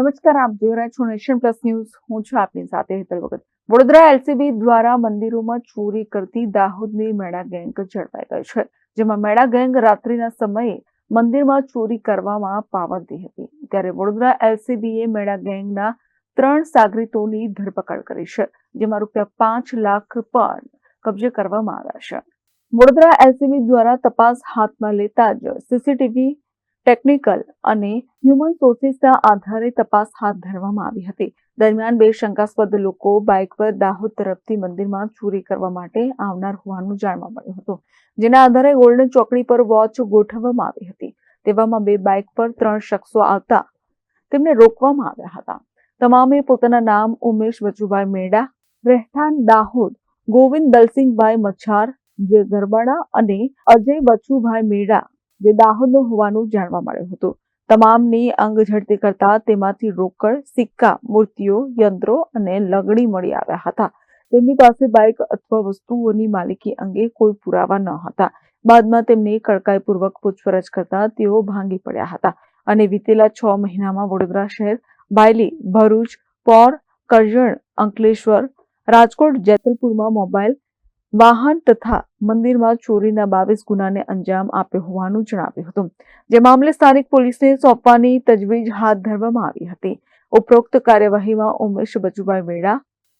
નમસ્કાર, આપ જોઈ રહ્યા છો નેશન પ્લસ ન્યૂઝ. હું છું આપની સાથે હેતલ વખત વડોદરા એલસીબી દ્વારા મંદિરોમાં ચોરી કરતી દાહોદની મેળા ગેંગ ઝડપાઈ ગઈ છે, જેમાં મેળા ગેંગ રાત્રિના સમયે મંદિરમાં ચોરી કરવામાં પાવરતી હતી. ત્યારે વડોદરા એલસીબીએ મેળા ગેંગના ત્રણ સાગરીતોની ધરપકડ કરી છે, જેમાં રૂપિયા પાંચ લાખ પણ કબજે કરવામાં આવ્યા છે. વડોદરા એલસીબી દ્વારા તપાસ હાથમાં લેતા જ સીસીટીવી ટેકનિકલ અને હ્યુમન સોર્સિસના આધારે તપાસ હાથ ધરવામાં આવી હતી. દરમિયાન બે શંકાસ્પદ લોકો બાઇક પર દાહોદ તરફથી મંદિરમાં ચોરી કરવા માટે આવનાર હોવાનું જાણવા મળ્યું હતું. જેના આધારે ગોલ્ડન ચોકડી પર વોચ ગોઠવવામાં આવી હતી. તેવામાં બે બાઇક પર ત્રણ શખ્સો આવતા તેમને રોકવામાં આવ્યા હતા. તમામે પોતાના નામ ઉમેશ વચુભાઈ મેડા, રહેઠાણ દાહોદ, ગોવિંદ દલસિંહભાઈ મચ્છાર, જે ગરબાડા અને અજય બચુભાઈ મેડા જે દાહોદનો હોવાનું જાણવા મળ્યું હતું. તમામની અંગ ઝડપી કરતા તેમાંથી રોકડ, સિક્કા, મૂર્તિઓ, યંત્રો અને લગડી મળી આવ્યા હતા. તેમની પાસે બાઇક અથવા વસ્તુઓની માલિકી અંગે કોઈ પુરાવા ન હતા. બાદમાં તેમની કડકાઈપૂર્વક પૂછપરછ કરતા તેઓ ભાંગી પડ્યા હતા અને વીતેલા છ મહિનામાં વડોદરા શહેર, બાયલી, ભરૂચ પોર કરજણ, અંકલેશ્વર, રાજકોટ, જેતલપુરમાં મોબાઈલ વાહન તથા મંદિરમાં ચોરીના બાવીસ ગુનાને અંજામ આપ્યો હોવાનું જણાવ્યું હતું. જે મામલે સ્થાનિક પોલીસને સોંપવાની તજવીજ હાથ ધરવામાં આવી હતી. ઉપરોક્ત કાર્યવાહીમાં ઉમેશ બચુભાઈ મેળા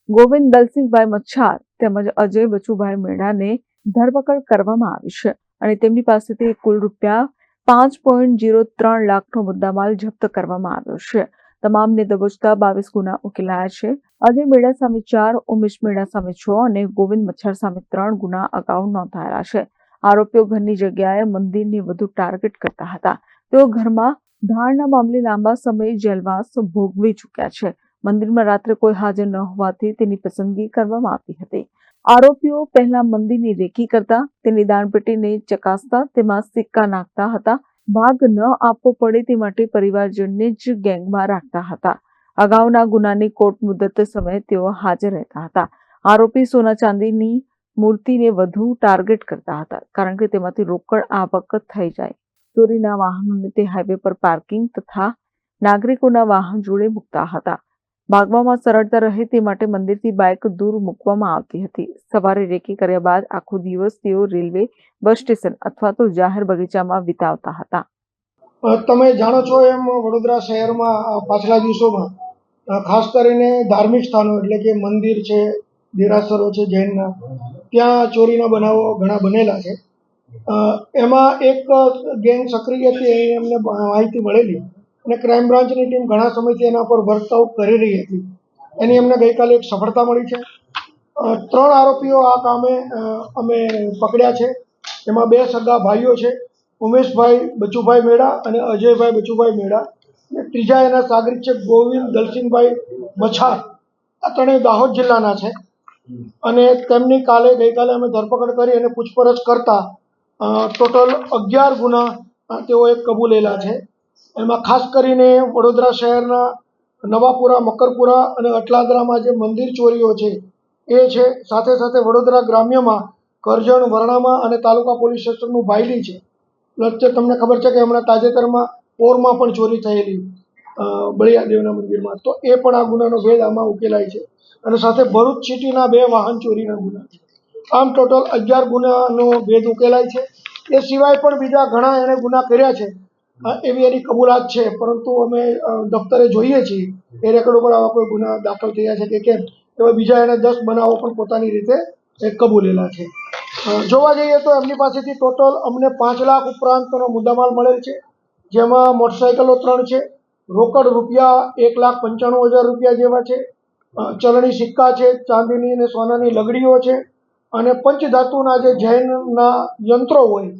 ગોવિંદ દલસિંહભાઈ મચ્છાર તેમજ અજય બચુભાઈ મેળાને ધરપકડ કરવામાં આવી છે અને તેમની પાસેથી કુલ રૂપિયા પાંચ પોઈન્ટ જીરો ત્રણ લાખનો મુદ્દામાલ જપ્ત કરવામાં આવ્યો છે. તમામને દબોચતા બાવીસ ગુના ઉકેલાયા છે. અજય મેળા સામે ચાર, ઉમેશ મેળા સામે છ અને ગોવિંદ મચ્છર સામે ત્રણ ગુના અગાઉ નોંધાયેલા છે. આરોપીઓ ઘરની જગ્યાએ મંદિરને વધુ ટાર્ગેટ કરતા હતા. તેઓ ઘરમાં ધારના મામલે લાંબા સમય જેલવાસ ભોગવી ચૂક્યા છે. મંદિરમાં રાત્રે કોઈ હાજર ન હોવાથી તેની પસંદગી કરવામાં આવી હતી. આરોપીઓ પહેલા મંદિરની રેકી કરતા, તેની દાણપેટીને ચકાસતા, તેમાં સિક્કા નાખતા હતા. ભાગ ન આપવો પડે તે માટે પરિવારજનને જ ગેંગમાં રાખતા હતા. અગાઉના ગુનાની કોર્ટ મુદત સમયે તેઓ હાજર રહેતા હતા. આરોપી સોના ચાંદીની મૂર્તિને વધુ ટાર્ગેટ કરતા હતા, કારણ કે તેમાંથી રોકડ આવક થઈ જાય. ચોરીના વાહનોને તે હાઈવે પર પાર્કિંગ તથા નાગરિકોના વાહન જોડે મૂકતા હતા. ભાગવામાં સરળતા રહે તે માટે મંદિરથી બાઇક દૂર મૂકવામાં આવતી હતી. સવારે રેકી કર્યા બાદ આખો દિવસ તેઓ રેલવે બસ સ્ટેશન અથવા તો જાહેર બગીચામાં વિતાવતા હતા. તમે જાણો છો એમ વડોદરા શહેરમાં પાછલા દિવસોમાં ખાસ કરીને ધાર્મિક સ્થાનો એટલે કે મંદિર છે, દેરાસરો છે, જૈનના, ત્યાં ચોરીના બનાવો ઘણા બનેલા છે. એમાં એક ગેંગ સક્રિય હતી, એ એમને માહિતી મળેલી અને ક્રાઇમ બ્રાન્ચની ટીમ ઘણા સમયથી એના પર વર્કઆઉટ કરી રહી હતી. એની અમને ગઈકાલે એક સફળતા મળી છે. ત્રણ આરોપીઓ આ કામે અમે પકડ્યા છે. એમાં બે સગા ભાઈઓ છે. ઉમેશભાઈ બચુભાઈ મેળા અને અજયભાઈ બચુભાઈ મેળા અને ત્રીજા એના સાગરિત છે ગોવિંદ દલસિંહભાઈ મછાર આ ત્રણેય દાહોદ જિલ્લાના છે. અને તેમની કાલે ગઈકાલે અમે ધરપકડ કરી અને પૂછપરછ કરતા ટોટલ અગિયાર ગુના તેઓ તેઓએ કબૂલેલા છે. એમાં ખાસ કરીને વડોદરા શહેરના નવાપુરા, મકરપુરા અને અટલાદરામાં જે મંદિર ચોરીઓ છે, એ છે. સાથે સાથે વડોદરા ગ્રામ્યમાં કરજણ, વરણામાં અને તાલુકા પોલીસ સ્ટેશનનું બાયલી છે. વચ્ચે તમને ખબર છે કે હમણાં તાજેતરમાં પોરમાં પણ ચોરી થયેલી બળિયાદેવના મંદિરમાં. તો એ પણ આ ગુનાનો ભેદ આમાં ઉકેલાય છે. અને સાથે ભરૂચ સિટીના બે વાહન ચોરીના ગુના છે. આમ ટોટલ અગિયાર ગુનાનો ભેદ ઉકેલાય છે. એ સિવાય પણ બીજા ઘણા એણે ગુના કર્યા છે. એવી એની કબૂલાત છે. પરંતુ અમે દફતરે જોઈએ છીએ. એ રેકોર્ડ ઉપર આવા કોઈ ગુના દાખલ થયા છે કે કેમ? એવા બીજા એણે દસ બનાવો પણ પોતાની રીતે કબૂલેલા છે. જોવા જઈએ તો એમની પાસેથી ટોટલ અમને પાંચ લાખ ઉપરાંતનો મુદ્દામાલ મળેલ છે, જેમાં મોટરસાઇકલો ત્રણ છે, રોકડ રૂપિયા એક લાખ પંચાણું હજાર રૂપિયા જેવા છે ચલણી સિક્કા છે, ચાંદીની અને સોનાની લગડીઓ છે, અને પંચધાતુના જે જૈનના યંત્રો હોય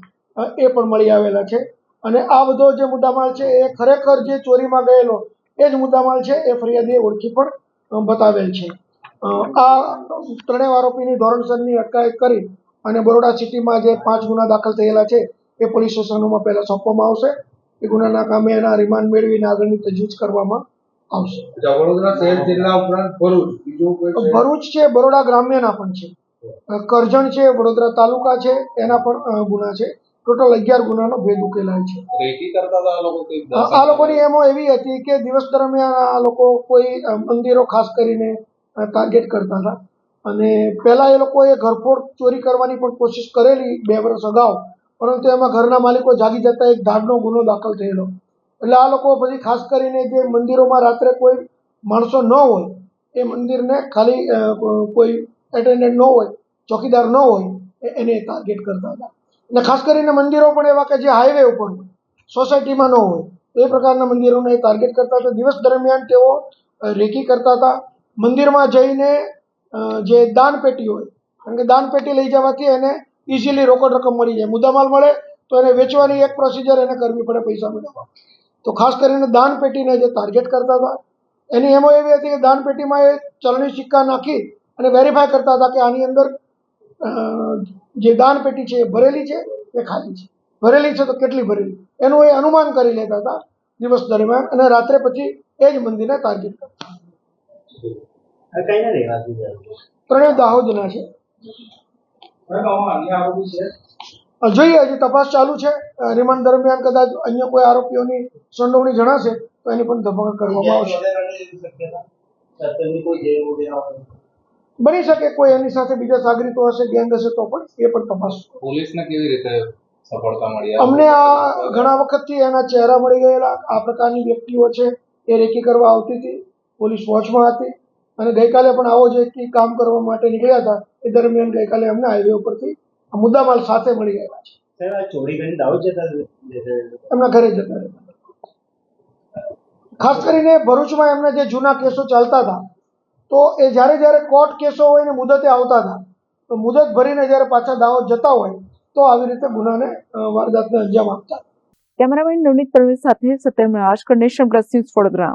એ પણ મળી આવેલા છે. અને આ બધો જે મુદ્દામાલ છે એ ખરેખર જે ચોરીમાં ગયેલો, એ જ મુદ્દામાલ છે, એ ફરિયાદીએ ઓળખી પણ બતાવેલ છે. આ ત્રણેય આરોપીની ધોરણસરની અટકાયત કરી અને બરોડા સિટીમાં જે પાંચ ગુના દાખલ થયેલા છે એ પોલીસ સ્ટેશનોમાં પહેલાં સોંપવામાં આવશે. એ ગુનાના કામે એના રિમાન્ડ મેળવીને આગળની તજવીજ કરવામાં આવશે. વડોદરા શહેર જિલ્લા ઉપરાંત ભરૂચ બીજું ભરૂચ છે બરોડા ગ્રામ્યના પણ છે. કરજણ છે વડોદરા તાલુકા છે એના પણ ગુના છે. ટોટલ અગિયાર ગુનાનો ભેદ ઉકેલાય છે. આ લોકોની એમો એવી હતી કે દિવસ દરમિયાન આ લોકો કોઈ મંદિરો ખાસ કરીને ટાર્ગેટ કરતા હતા. અને પહેલાં એ લોકોએ ઘરફોડ ચોરી કરવાની પણ કોશિશ કરેલી બે વર્ષ અગાઉ, પરંતુ એમાં ઘરના માલિકો જાગી જતા એક ધાડનો ગુનો દાખલ થયેલો. એટલે આ લોકો પછી ખાસ કરીને જે મંદિરોમાં રાત્રે કોઈ માણસો ન હોય, એ મંદિરને ખાલી કોઈ એટેન્ડન્ટ ન હોય, ચોકીદાર ન હોય એને ટાર્ગેટ કરતા હતા. અને ખાસ કરીને મંદિરો પણ એવા કે જે હાઈવે ઉપર સોસાયટીમાં ન હોય, એ પ્રકારના મંદિરોને ટાર્ગેટ કરતા હતા. દિવસ દરમિયાન તેઓ રેકી કરતા હતા. મંદિરમાં જઈને જે દાન પેટી હોય. કારણ કે દાન પેટી લઈ જવાથી એને ઇઝીલી રોકડ રકમ મળી જાય. મુદ્દામાલ મળે તો એને વેચવાની એક પ્રોસિજર એને કરવી પડે પૈસા મેળવવા. તો ખાસ કરીને દાન પેટીને જે ટાર્ગેટ કરતા હતા, એની એમો એવી હતી કે દાન પેટીમાં એ ચલણી સિક્કા નાખી અને વેરીફાઈ કરતા હતા કે આની અંદર જે દાન પેટી છે એ ભરેલી છે કે ખાલી છે. ભરેલી છે તો કેટલી ભરેલી? એનું એ અનુમાન કરી લેતા હતા દિવસ દરમિયાન અને રાત્રે પછી એ જ મંદિરને ટાર્ગેટ કરતા કઈના રહેવાસી છે ત્રણેય દાહોદના છે. જોઈએ હજી તપાસ ચાલુ છે. રિમાન્ડ દરમિયાન કદાચ અન્ય કોઈ આરોપીઓની સંડોવણી જણાશે તો એની પણ ધરપકડ કરવામાં આવશે. બની શકે કોઈ એની સાથે બીજા સાગરીતો હશે ગેંગ હશે તો પણ એ પણ તપાસ. પોલીસને કેવી રીતે સફળતા મળી? અમને આ ઘણા વખતથી એના ચહેરા મળી ગયેલા આ પ્રકારની વ્યક્તિઓ છે. એ રેકી કરવા આવતી હતી. પોલીસ વોચમાં હતી. અને ગઈકાલે પણ આવો જ એક કામ કરવા માટે નીકળ્યા હતા. એ દરમિયાન ગઈકાલે અમને હાઈવે ઉપરથી આ મુદ્દામાલ સાથે મળી ગયા છે. એમના ઘરે જતા ખાસ કરીને ભરૂચમાં એમના જે જૂના કેસો ચાલતા હતા તો એ જ્યારે જ્યારે કોર્ટ કેસો હોય ને મુદતે આવતા હતા તો મુદત ભરીને જ્યારે પાછા દાવો જતા હોય તો આવી રીતે ગુનાને વારદાતને અંજામ આપતા. કેમેરામેન નવનીત પરવેજ સાથે Satyam Rajkar nation plus news Vadodara.